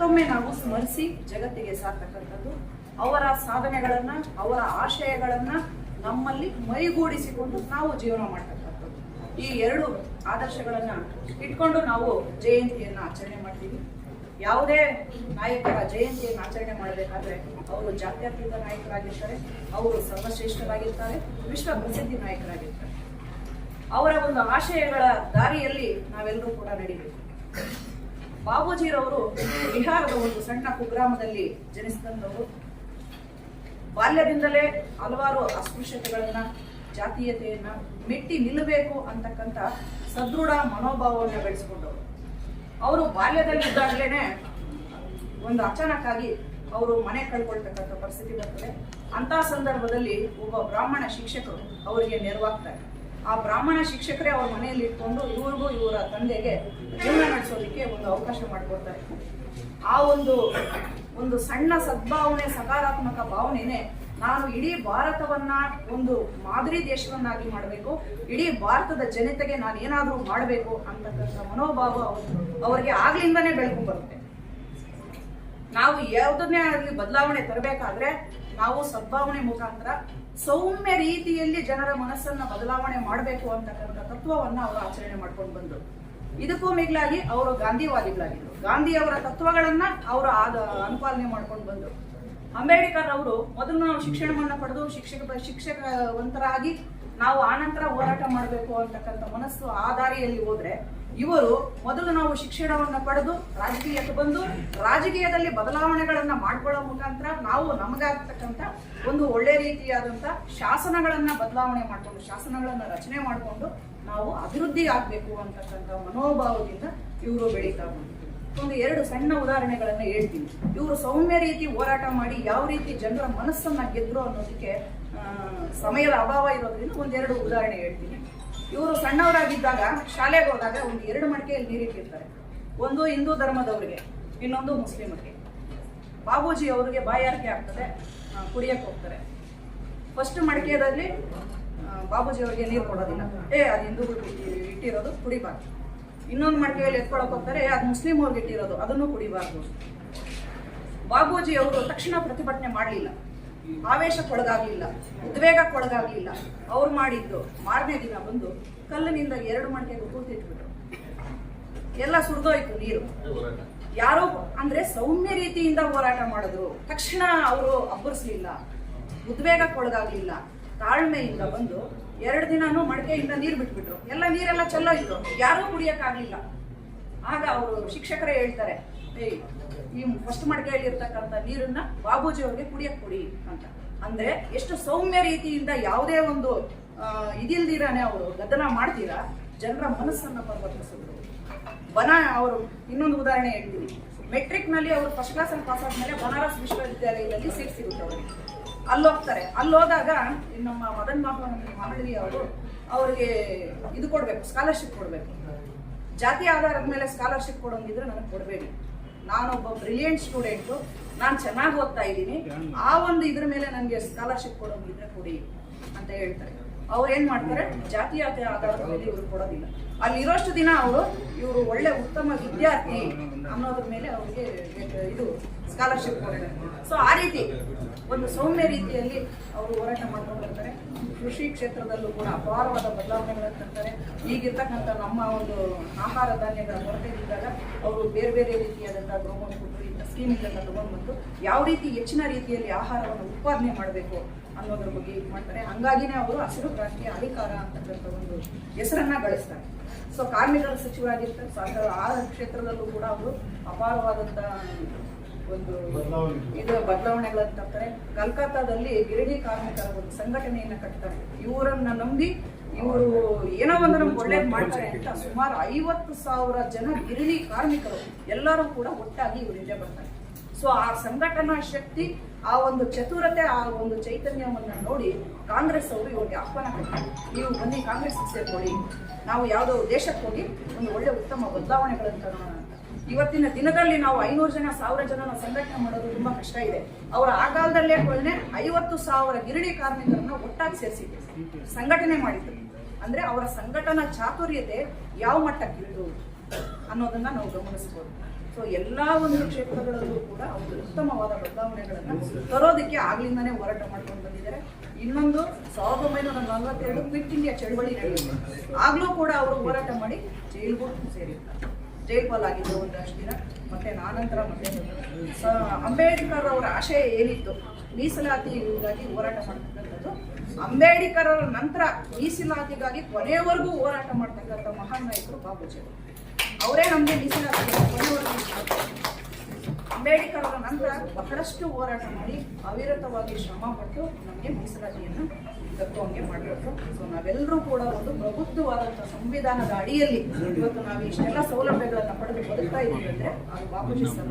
ಮತ್ತೊಮ್ಮೆ ನಾವು ಸ್ಮರಿಸಿ ಜಗತ್ತಿಗೆ ಸಾರ್ತಕ್ಕಂಥದ್ದು, ಅವರ ಸಾಧನೆಗಳನ್ನ, ಅವರ ಆಶಯಗಳನ್ನ ನಮ್ಮಲ್ಲಿ ಮೈಗೂಡಿಸಿಕೊಂಡು ನಾವು ಜೀವನ ಮಾಡ್ತಕ್ಕಂಥದ್ದು. ಈ ಎರಡು ಆದರ್ಶಗಳನ್ನ ಇಟ್ಕೊಂಡು ನಾವು ಜಯಂತಿಯನ್ನ ಆಚರಣೆ ಮಾಡ್ತೀವಿ. ಯಾವುದೇ ನಾಯಕರ ಜಯಂತಿಯನ್ನು ಆಚರಣೆ ಮಾಡಬೇಕಾದ್ರೆ ಅವರು ಜಾತ್ಯತೀತ ನಾಯಕರಾಗಿರ್ತಾರೆ, ಅವರು ಸರ್ವಶ್ರೇಷ್ಠರಾಗಿರ್ತಾರೆ, ವಿಶ್ವ ಪ್ರಸಿದ್ಧಿ ನಾಯಕರಾಗಿರ್ತಾರೆ. ಅವರ ಒಂದು ಆಶಯಗಳ ದಾರಿಯಲ್ಲಿ ನಾವೆಲ್ಲರೂ ಕೂಡ ನಡಿಬೇಕು. ಬಾಬೂಜಿರವರು ಬಿಹಾರದ ಒಂದು ಸಣ್ಣ ಕುಗ್ರಾಮದಲ್ಲಿ ಜನಿಸಿದಂಥವರು. ಬಾಲ್ಯದಿಂದಲೇ ಹಲವಾರು ಅಸ್ಪೃಶ್ಯತೆಗಳನ್ನ, ಜಾತೀಯತೆಯನ್ನ ಮೆಟ್ಟಿ ನಿಲ್ಲಬೇಕು ಅಂತಕ್ಕಂಥ ಸದೃಢ ಮನೋಭಾವವನ್ನು ಬೆಳೆಸಿಕೊಂಡವರು. ಅವರು ಬಾಲ್ಯದಲ್ಲಿ ಇದ್ದಾಗಲೇನೆ ಒಂದು ಅಚಾನಕ್ಕಾಗಿ ಅವರು ಮನೆ ಕಳ್ಕೊಳ್ತಕ್ಕಂಥ ಪರಿಸ್ಥಿತಿ ಬರ್ತದೆ. ಅಂತ ಸಂದರ್ಭದಲ್ಲಿ ಒಬ್ಬ ಬ್ರಾಹ್ಮಣ ಶಿಕ್ಷಕರು ಅವರಿಗೆ ನೆರವಾಗ್ತಾರೆ. ಆ ಬ್ರಾಹ್ಮಣ ಶಿಕ್ಷಕರೇ ಅವ್ರ ಮನೆಯಲ್ಲಿ ಇಟ್ಕೊಂಡು ಇವ್ರಿಗೂ ಇವರ ತಂದೆಗೆ ಜೀವನ ನಡೆಸೋದಕ್ಕೆ ಒಂದು ಅವಕಾಶ ಮಾಡಿಕೊಡ್ತಾರೆ. ಆ ಒಂದು ಒಂದು ಸಣ್ಣ ಸದ್ಭಾವನೆ, ಸಕಾರಾತ್ಮಕ ಭಾವನೆನೇ ನಾನು ಇಡೀ ಭಾರತವನ್ನ ಒಂದು ಮಾದರಿ ದೇಶವನ್ನಾಗಿ ಮಾಡಬೇಕು, ಇಡೀ ಭಾರತದ ಜನತೆಗೆ ನಾನು ಏನಾದರೂ ಮಾಡಬೇಕು ಅಂತಕ್ಕಂಥ ಮನೋಭಾವ ಅವರಿಗೆ ಆಗ್ಲಿಂದನೇ ಬೆಳಕು ಬರುತ್ತೆ. ನಾವು ಯಾವುದನ್ನೇ ಆಗಲಿ ಬದಲಾವಣೆ ತರಬೇಕಾದ್ರೆ ನಾವು ಸದ್ಭಾವನೆ ಮುಖಾಂತರ ಸೌಮ್ಯ ರೀತಿಯಲ್ಲಿ ಜನರ ಮನಸ್ಸನ್ನ ಬದಲಾವಣೆ ಮಾಡಬೇಕು ಅಂತಕ್ಕಂಥ ತತ್ವವನ್ನ ಅವರು ಆಚರಣೆ ಮಾಡ್ಕೊಂಡು ಬಂದರು. ಇದಕ್ಕೂ ಮಿಗಿಲಾಗಿ ಅವರು ಗಾಂಧಿವಾದಿಗಳಾಗಿದ್ರು. ಗಾಂಧಿಯವರ ತತ್ವಗಳನ್ನ ಅವರು ಆದ ಅನುಪಾಲನೆ ಮಾಡ್ಕೊಂಡು ಬಂದರು. ಅಂಬೇಡ್ಕರ್ ಅವರು ಮೊದಲು ನಾವು ಶಿಕ್ಷಣವನ್ನ ಪಡೆದು ಶಿಕ್ಷಕ ಶಿಕ್ಷಕವಂತರಾಗಿ ನಾವು ಆನಂತರ ಹೋರಾಟ ಮಾಡಬೇಕು ಅಂತಕ್ಕಂಥ ಮನಸ್ಸು ಆ ದಾರಿಯಲ್ಲಿ ಹೋದ್ರೆ ಇವರು ಮೊದಲು ನಾವು ಶಿಕ್ಷಣವನ್ನು ಪಡೆದು ರಾಜಕೀಯಕ್ಕೆ ಬಂದು ರಾಜಕೀಯದಲ್ಲಿ ಬದಲಾವಣೆಗಳನ್ನು ಮಾಡ್ಕೊಳ್ಳೋ ಮುಖಾಂತರ ನಾವು ನಮಗಾಗ್ತಕ್ಕಂಥ ಒಂದು ಒಳ್ಳೆ ರೀತಿಯಾದಂಥ ಶಾಸನಗಳನ್ನು ಬದಲಾವಣೆ ಮಾಡಿಕೊಂಡು ಶಾಸನಗಳನ್ನು ರಚನೆ ಮಾಡಿಕೊಂಡು ನಾವು ಅಭಿವೃದ್ಧಿ ಆಗಬೇಕು ಅಂತಕ್ಕಂಥ ಮನೋಭಾವದಿಂದ ಇವರು ಬೆಳೀತಾ ಬಂದರು ಒಂದು ಎರಡು ಸಣ್ಣ ಉದಾಹರಣೆಗಳನ್ನು ಹೇಳ್ತೀನಿ. ಇವರು ಸೌಮ್ಯ ರೀತಿ ಹೋರಾಟ ಮಾಡಿ ಯಾವ ರೀತಿ ಜನರ ಮನಸ್ಸನ್ನ ಗೆದ್ರು ಅನ್ನೋದಕ್ಕೆ ಸಮಯದ ಅಭಾವ ಇರೋದ್ರಿಂದ ಒಂದೆರಡು ಉದಾಹರಣೆ ಹೇಳ್ತೀನಿ. ಇವರು ಸಣ್ಣವರಾಗಿದ್ದಾಗ ಶಾಲೆಗೆ ಹೋದಾಗ ಒಂದು ಎರಡು ಮಡಿಕೆಯಲ್ಲಿ ನೀರಿಟ್ಟಿರ್ತಾರೆ ಒಂದು ಹಿಂದೂ ಧರ್ಮದವರಿಗೆ, ಇನ್ನೊಂದು ಮುಸ್ಲಿಮರಿಗೆ. ಬಾಬೂಜಿ ಅವರಿಗೆ ಬಾಯಾರಿಕೆ ಆಗ್ತದೆ ಕುಡಿಯಕ್ಕೆ ಹೋಗ್ತಾರೆ. ಫಸ್ಟ್ ಮಡಿಕೆಯಲ್ಲಿ ಬಾಬೂಜಿ ಅವರಿಗೆ ನೀರು ಕೊಡೋದಿಲ್ಲ. ಏ, ಅದು ಹಿಂದೂಗಳು ಇಟ್ಟಿ- ಇಟ್ಟಿರೋದು ಕುಡಿಬಾರ್ದು. ಇನ್ನೊಂದು ಮಡಿಕೆಯಲ್ಲಿ ಎತ್ಕೊಳಕ್ ಹೋಗ್ತಾರೆ ಅದು ಮುಸ್ಲಿಂ ಅವ್ರಿಗೆ ಇಟ್ಟಿರೋದು ಅದನ್ನು ಕುಡಿಬಾರ್ದು. ಬಾಬೂಜಿ ಅವರು ತಕ್ಷಣ ಪ್ರತಿಭಟನೆ ಮಾಡಲಿಲ್ಲ. ಆವೇಶಕ್ಕೊಳಗಾಗ್ಲಿಲ್ಲ ಉದ್ವೇಗಕ್ಕೊಳಗಾಗ್ಲಿಲ್ಲ ಅವ್ರು ಮಾಡಿದ್ದು, ಮಾರನೇ ದಿನ ಬಂದು ಕಲ್ಲಿನಿಂದ ಎರಡು ಮಡಿಕೆಗೂ ಕೂತಿಟ್ಬಿಟ್ರು ಎಲ್ಲ ಸುರಿದೋಯ್ತು ನೀರು. ಯಾರೋ ಅಂದ್ರೆ ಸೌಮ್ಯ ರೀತಿಯಿಂದ ಹೋರಾಟ ಮಾಡಿದ್ರು. ತಕ್ಷಣ ಅವರು ಅಬ್ಬರಿಸ್ಲಿಲ್ಲ. ಉದ್ವೇಗಕ್ಕೊಳಗಾಗ್ಲಿಲ್ಲ ತಾಳ್ಮೆಯಿಂದ ಬಂದು ಎರಡು ದಿನಾನು ಮಡಕೆಯಿಂದ ನೀರು ಬಿಟ್ಬಿಟ್ರು. ಎಲ್ಲ ನೀರೆಲ್ಲ ಚೆಲ್ಲೋಯ್ತು ಯಾರೂ ಕುಡಿಯೋಕ್ಕಾಗಲಿಲ್ಲ. ಆಗ ಅವರು ಶಿಕ್ಷಕರೇ ಹೇಳ್ತಾರೆ ಏಯ್ ಈ ಫಸ್ಟ್ ಮಡಕೆಯಲ್ಲಿರ್ತಕ್ಕಂಥ ನೀರನ್ನ ಬಾಬೂಜಿ ಅವ್ರಿಗೆ ಕುಡಿಯಕ್ ಕೊಡಿ ಅಂತ. ಅಂದ್ರೆ ಎಷ್ಟು ಸೌಮ್ಯ ರೀತಿಯಿಂದ ಯಾವುದೇ ಒಂದು ಇದಿಲ್ದಿರಾನೆ ಅವರು ಗದನ ಮಾಡ್ತೀರಾ, ಜನರ ಮನಸ್ಸನ್ನ ಪರಿವರ್ತಿಸಿದ್ರು ಬನ, ಅವರು ಇನ್ನೊಂದು ಉದಾಹರಣೆ ಹೇಳ್ತೀನಿ. ಮೆಟ್ರಿಕ್ನಲ್ಲಿ ಅವರು ಫಸ್ಟ್ ಕ್ಲಾಸ್ ಅಲ್ಲಿ ಪಾಸ್ ಆದ್ಮೇಲೆ ಬನಾರಸ್ ವಿಶ್ವವಿದ್ಯಾಲಯದಲ್ಲಿ ಸೀಟ್ ಸಿಗುತ್ತೆ ಅವರಿಗೆ ಅಲ್ಲಿ ಹೋಗ್ತಾರೆ. ಅಲ್ಲಿ ಹೋದಾಗ ನಮ್ಮ ಮದನ್ ಮೋಹನ್ ಮಾಹಳ್ಳಿ ಅವರು ಅವ್ರಿಗೆ ಇದು ಕೊಡ್ಬೇಕು ಸ್ಕಾಲರ್ಶಿಪ್ ಕೊಡ್ಬೇಕು. ಜಾತಿ ಆಧಾರದ ಮೇಲೆ ಸ್ಕಾಲರ್ಶಿಪ್ ಕೊಡೋಂಗಿದ್ರೆ ನನಗೆ ಕೊಡಬೇಡಿ. ನಾನೊಬ್ಬ ಬ್ರಿಲಿಯಂಟ್ ಸ್ಟೂಡೆಂಟು ನಾನು ಚೆನ್ನಾಗಿ ಓದ್ತಾ ಇದ್ದೀನಿ. ಆ ಒಂದು ಇದ್ರ ಮೇಲೆ ನನಗೆ ಸ್ಕಾಲರ್ಶಿಪ್ ಕೊಡೋಂಗಿದ್ರೆ ಕೊಡಿ ಅಂತ ಹೇಳ್ತಾರೆ. ಅವ್ರು ಏನ್ ಮಾಡ್ತಾರೆ? ಜಾತೀಯತೆ ಆಧಾರದ ಮೇಲೆ ಇವರು ಕೊಡೋದಿಲ್ಲ. ಅಲ್ಲಿರೋಷ್ಟು ದಿನ ಅವರು ಇವರು ಒಳ್ಳೆ ಉತ್ತಮ ವಿದ್ಯಾರ್ಥಿ ಅನ್ನೋದ್ರ ಮೇಲೆ ಅವ್ರಿಗೆ ಇದು ಸ್ಕಾಲರ್ಶಿಪ್ ಕೊಡ್ತಾರೆ. ಸೊ ಆ ರೀತಿ ಒಂದು ಸೌಮ್ಯ ರೀತಿಯಲ್ಲಿ ಅವರು ಹೋರಾಟ ಮಾಡ್ಕೊಂಡು ಬರ್ತಾರೆ. ಕೃಷಿ ಕ್ಷೇತ್ರದಲ್ಲೂ ಕೂಡ ಅಪಾರವಾದ ಬದಲಾವಣೆಗಳನ್ನು ತರ್ತಾರೆ. ಈಗಿರ್ತಕ್ಕಂಥ ನಮ್ಮ ಒಂದು ಆಹಾರ ಧಾನ್ಯಗಳ ಕೊರತೆ ಇದ್ದಾಗ ಅವರು ಬೇರೆ ಬೇರೆ ರೀತಿಯಾದಂಥ ಇಂಥ ಸ್ಕೀಮ್ಗಳನ್ನ ತಗೊಂಡ್ಬಂದು ಯಾವ ರೀತಿ ಹೆಚ್ಚಿನ ರೀತಿಯಲ್ಲಿ ಆಹಾರವನ್ನು ಉತ್ಪಾದನೆ ಮಾಡಬೇಕು ಅನ್ನೋದ್ರ ಬಗ್ಗೆ ಇದು ಮಾಡ್ತಾರೆ. ಹಂಗಾಗಿನೇ ಅವರು ಹಸಿರು ಕ್ರಾಂತಿ ಅಧಿಕಾರ ಅಂತಕ್ಕಂಥ ಒಂದು ಹೆಸರನ್ನ ಗಳಿಸ್ತಾರೆ. ಸೊ ಕಾರ್ಮಿಕರ ಸಚಿವರಾಗಿರ್ತಾರೆ. ಸೊ ಆ ಕ್ಷೇತ್ರದಲ್ಲೂ ಕೂಡ ಅವರು ಅಪಾರವಾದಂಥ ಒಂದು ಇದು ಬದಲಾವಣೆಗಳನ್ನು ತರ್ತಾರೆ ಕಲ್ಕತ್ತಾದಲ್ಲಿ ಗಿರಣಿ ಕಾರ್ಮಿಕರ ಒಂದು ಸಂಘಟನೆಯನ್ನ ಕಟ್ತಾರೆ. ಇವರನ್ನ ನಂಬಿ ಇವರು ಏನೋ ಒಂದು ನಮ್ಗೆ ಒಳ್ಳೇದು ಮಾಡ್ತಾರೆ ಅಂತ ಸುಮಾರು ಐವತ್ತು ಸಾವಿರ ಜನ ಗಿರಣಿ ಕಾರ್ಮಿಕರು ಎಲ್ಲರೂ ಕೂಡ ಒಟ್ಟಾಗಿ ಇವರು ಹಿಂದೆ ಬರ್ತಾರೆ. ಸೊ ಆ ಸಂಘಟನಾ ಶಕ್ತಿ ಆ ಒಂದು ಚತುರತೆ ಆ ಒಂದು ಚೈತನ್ಯವನ್ನು ನೋಡಿ ಕಾಂಗ್ರೆಸ್ ಅವರು ಇವರಿಗೆ ಆಹ್ವಾನ ಕೊಡ್ತಾರೆ ನೀವು ಬನ್ನಿ ಕಾಂಗ್ರೆಸ್ ಸೇರ್ಕೊಳ್ಳಿ. ನಾವು ಯಾವುದೋ ದೇಶಕ್ಕೆ ಹೋಗಿ ಒಂದು ಒಳ್ಳೆ ಉತ್ತಮ ಬದಲಾವಣೆಗಳನ್ನು ತರೋಣ ಇವತ್ತಿನ ದಿನದಲ್ಲಿ ನಾವು ಐನೂರು ಜನ, ಸಾವಿರ ಜನ ಸಂಘಟನೆ ಮಾಡೋದು ತುಂಬಾ ಕಷ್ಟ ಇದೆ. ಅವರ ಆ ಕಾಲದಲ್ಲೇ ಕೊಳನೆ ಐವತ್ತು ಸಾವಿರ ಗಿರಣಿ ಕಾರ್ಮಿಕರನ್ನ ಒಟ್ಟಾಗಿ ಸೇರಿಸಿದ್ರು. ಸಂಘಟನೆ ಮಾಡಿದ್ರು. ಅಂದ್ರೆ ಅವರ ಸಂಘಟನಾ ಚಾತುರ್ಯತೆ ಯಾವ ಮಟ್ಟಕ್ಕಿತ್ತು ಅನ್ನೋದನ್ನ ನಾವು ಗಮನಿಸಬಹುದು ಸೊ ಎಲ್ಲಾ ಒಂದು ಕ್ಷೇತ್ರಗಳಲ್ಲೂ ಕೂಡ ಅವರು ಉತ್ತಮವಾದ ಬದಲಾವಣೆಗಳನ್ನ ತರೋದಕ್ಕೆ ಆಗ್ಲಿಂದಾನೇ ಹೋರಾಟ ಮಾಡ್ಕೊಂಡು ಬಂದಿದ್ದಾರೆ. ಇನ್ನೊಂದು ಸಾವಿರದ ಒಂಬೈನೂರ ನಲವತ್ತೆರಡು ಕ್ವಿಟ್ ಇಂಡಿಯಾ ಚಳವಳಿ ಆಗ್ಲೂ ಕೂಡ ಅವರು ಹೋರಾಟ ಮಾಡಿ ಜೈಲ್ಗೂ ಸೇರಿರ್ತಾರೆ. ಜೈಲ್ ಪಾಲಾಗಿದ್ದು ಒಂದಷ್ಟು ದಿನ ಮತ್ತೆ ನಾನಂತರ ಮತ್ತೆ ಅಂಬೇಡ್ಕರ್ ಅವರ ಆಶಯ ಏನಿತ್ತು ಮೀಸಲಾತಿಗಾಗಿ ಹೋರಾಟ ಮಾಡ್ತಕ್ಕಂಥದ್ದು ಅಂಬೇಡ್ಕರ್ ಅವರ ನಂತರ ಮೀಸಲಾತಿಗಾಗಿ ಕೊನೆಯವರೆಗೂ ಹೋರಾಟ ಮಾಡ್ತಕ್ಕಂಥ ಮಹಾನ್ ನಾಯಕರು ಬಾಬೂಜಿ ಅವರು. ನಮಗೆ ಮೀಸಲಾತಿ ಕೊನೆಯವರೆಗೂ. ಅಂಬೇಡ್ಕರ್ ಅವರ ನಂತರ ಬಹಳಷ್ಟು ಹೋರಾಟ ಮಾಡಿ ಅವಿರತವಾಗಿ ಶ್ರಮ ಪಟ್ಟು ನಮಗೆ ಮೀಸಲಾತಿಯನ್ನು ತಕ್ಕುವಂಗೆ ಮಾಡಬೇಕು ಸೊ ನಾವೆಲ್ಲರೂ ಕೂಡ ಒಂದು ಪ್ರಬುದ್ಧವಾದಂಥ ಸಂವಿಧಾನದ ಅಡಿಯಲ್ಲಿ ಇವತ್ತು ನಾವು ಇಷ್ಟೆಲ್ಲ ಸೌಲಭ್ಯಗಳನ್ನು ಪಡೆದು ಬದುಕ್ತಾ ಇದ್ದೀವಿ ಅಂದ್ರೆ ಅದು ಬಾಪೂಜಿ ಸರ್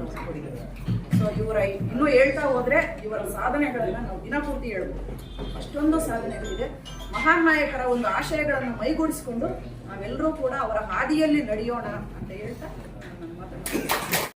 ಸೊ ಇವರ ಇನ್ನೂ ಹೇಳ್ತಾ ಹೋದ್ರೆ ಇವರ ಸಾಧನೆಗಳನ್ನ ನಾವು ದಿನಪೂರ್ತಿ ಹೇಳ್ಬೋದು. ಅಷ್ಟೊಂದು ಸಾಧನೆಗಳಿದೆ ಮಹಾನ್ ನಾಯಕರ ಒಂದು ಆಶಯಗಳನ್ನು ಮೈಗೂಡಿಸಿಕೊಂಡು ನಾವೆಲ್ಲರೂ ಕೂಡ ಅವರ ಹಾದಿಯಲ್ಲಿ ನಡೆಯೋಣ ಅಂತ ಹೇಳ್ತಾ ನನ್ನ ಮಾತನ್ನು